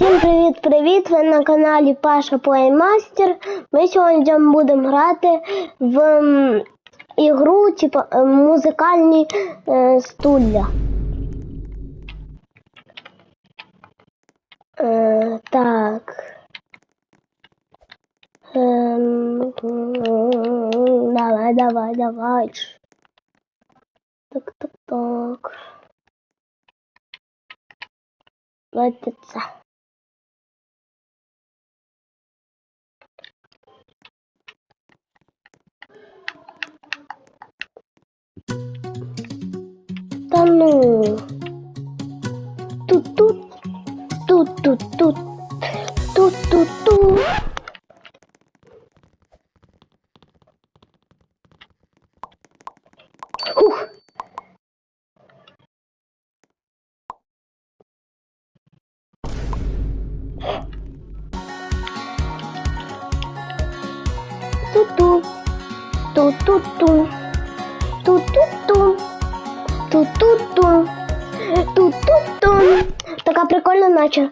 Всім привіт-привіт! Ви на каналі Паша Плеймастер. Ми сьогодні будемо грати в ігру, типу е, музикальні е, стулья. Е, так. Ем, давай, давай, давай. Та ну. Тут-тут. Тут-тут-тут. Тут-тут-тут. Ту-ту. Ту-ту-ту. Така прикольна наче.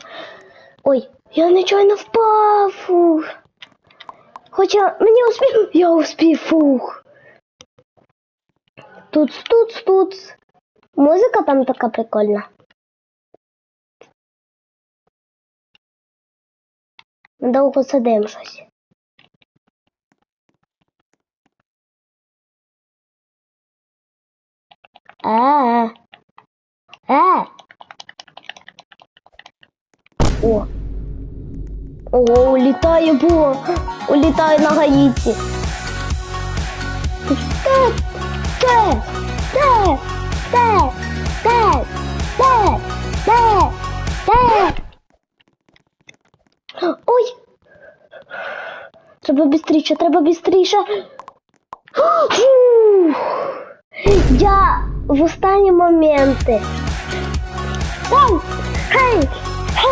Ой, я нечайно впав. Фух. Хоча мені успів. Я успів. Фух. Тут, тут, тут. Музика там така прикольна. Довго сидимо щось. Е. Е. О. О, улітає бо. Улітає на Гаїті. Те, те, те, те, те, те, те, те. Ой. Треба бістріше, треба бістріше. Я в останні моменти. Там! Хей!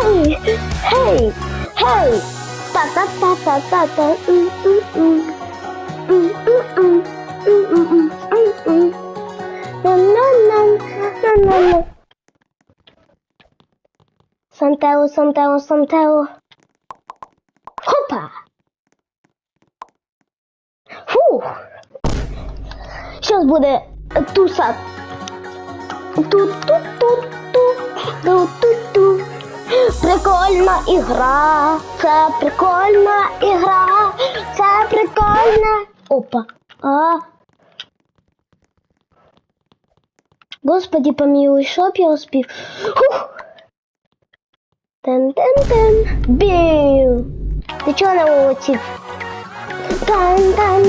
Hey, hey, hey. Ta ta ta ta ta ta. um um um, um um um, um um um, Hum, hum. Não, não, não, não, não. Santeo, Santeo, Santeo. Opa! Фух! Сейчас буде туса. Тут, тут, тут, тут, тут. Прикольна ігра. Це прикольна ігра. Це прикольна. Опа. А. Господи, помилуй, щоб я успів. Тен-тен-тен. Бів. Ти чого не улетів? Тан тан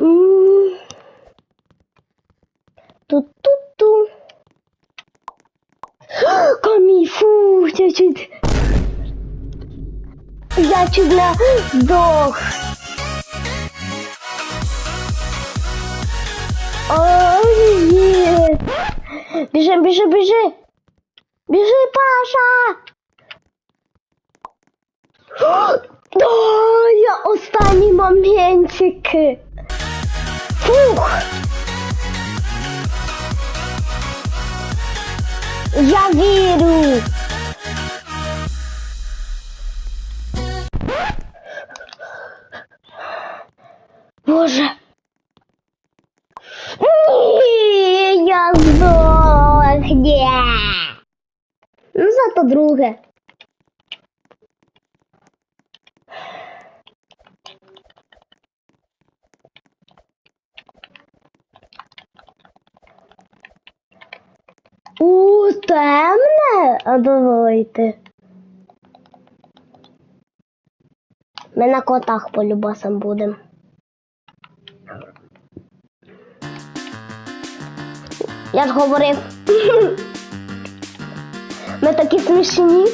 М. Ту-ту-ту. Камі, я чуть... Я чуть не здох. Ой. Біжи, біжи, біжи. Bierze pasza! No, ja ostatni momencik! Fuch! Zawiru! темне, а давайте. Ми на котах по любасам будемо. Я ж говорив. Ми такі смішні.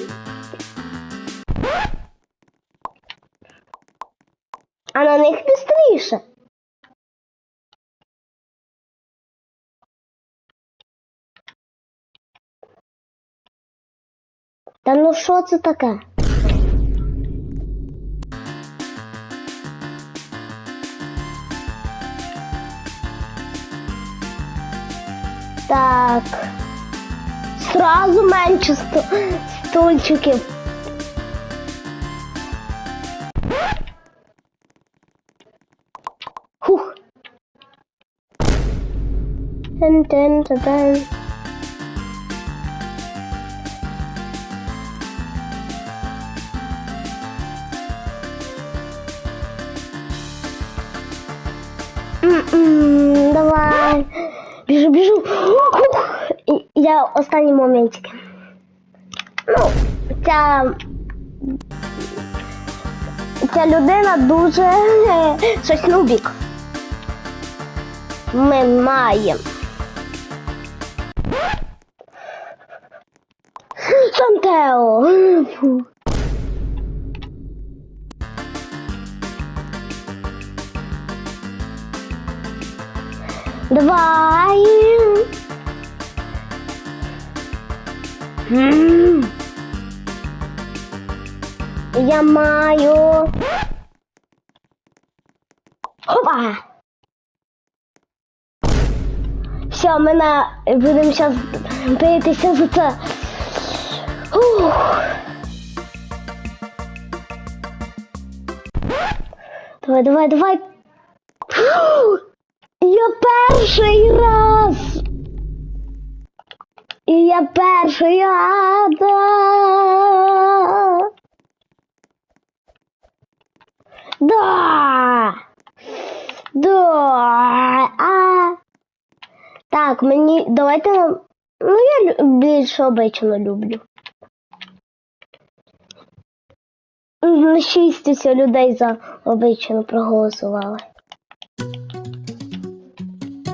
А на них не Та ну що це таке? Так. Сразу менше стульчиків. Хух. Тен-тен-та-тен. Давай. Біжу, біжу. Я останні моментики. Ну, ця, ця людина дуже щось нубік. Ми маємо. Сантео. Давай. Я маю. Хопа. Все, ми на... будемо зараз битися за це. Ух. Давай, давай, давай. Фух. Я перший раз. І я перший раз. Да. Да. А. Так, мені давайте. нам- Ну, я більше обично люблю. Шість людей за обично проголосували.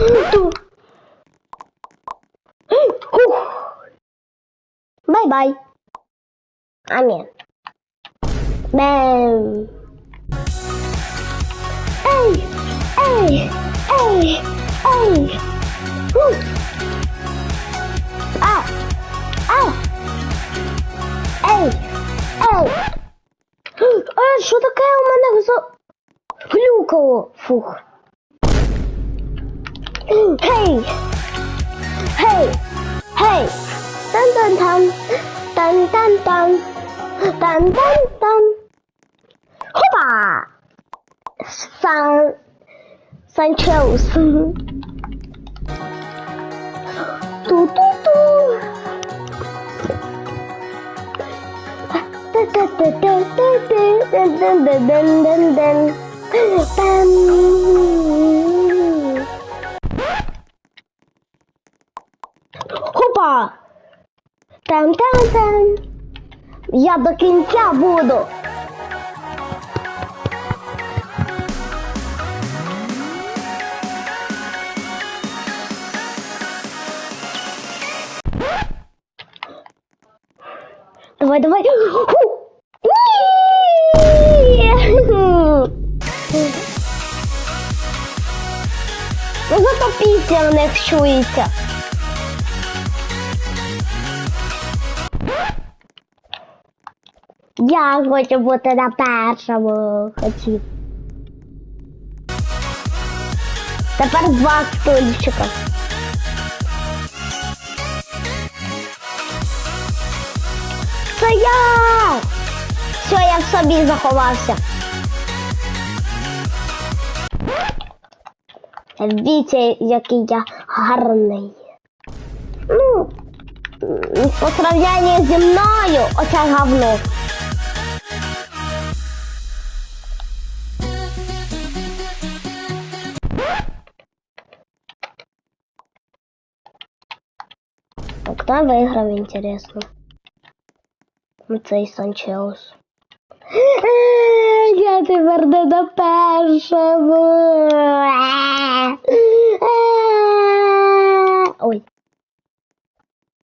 Тун. Ух. Бай-бай. Амін. Бем. Ей, ей, ей, ей. Ух. А, а. Ей, ей. А, що таке у мене за... Глюкало. Фух. 嘿，嘿，嘿，噔噔噔，噔噔噔，噔噔噔，呼吧，三三跳四，嘟嘟嘟，噔噔噔噔噔噔噔噔噔噔噔。Я до кінця буду. Давай, давай. Ну зато в них чується. Я хочу бути на першому хотів. Тепер два стульчика. Це я! Все, я в собі заховався. Дивіться, який я гарний. Ну, по сравнянні зі мною оце говно. Так, хто виграв, интересно? Ну, Санчеус. Я тепер не на першому.